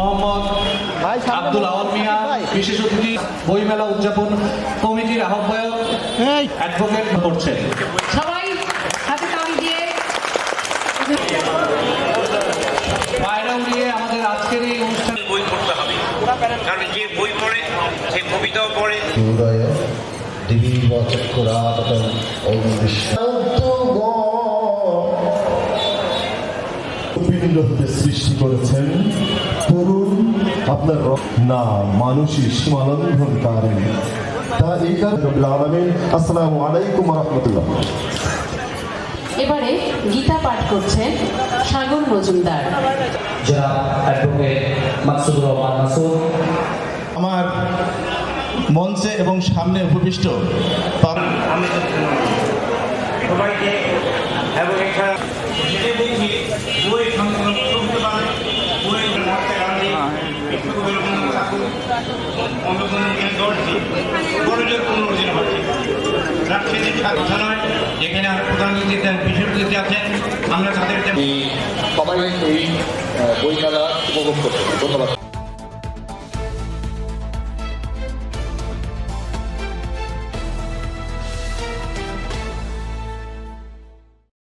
মোহাম্মদ ভাই, আব্দুল আওয়াল মিয়া ভাই। বিশেষ অতিথি বইমেলা উদযাপন কমিটির আহ্বায়ক এই। অ্যাডভোকেট করছেন। সবাই হাতে তালি দিয়ে পায়রা উড়িয়ে আমাদের আজকের এই অনুষ্ঠান বই পড়তে হবে। কারণ যে বই পড়ে সে কবিতাও পড়ে। সৃষ্টি করেছেন আপনার না মানুষই সীমালঙ্ঘনকারী তা এই কারণে আসসালামু আলাইকুম রহমতুল্লাহ। এবারে গীতা পাঠ করছেন সাগর মজুমদার। জনাব অ্যাডভোকেট মাকসুদুর রহমান মাসুদ। আমার মঞ্চে এবং সামনে উপবিষ্ট তার- আমি সবাইকে ঠাকুর বঙ্গবন্ধু দর্জি বড়জোর পুনর্জিত হচ্ছে রাজনীতি কথা নয় যেখানে প্রধানমন্ত্রী বিশেষ অতিথি আমরা তাদের সবাই এই বই মেলা উপভোগ করতে ধন্যবাদ।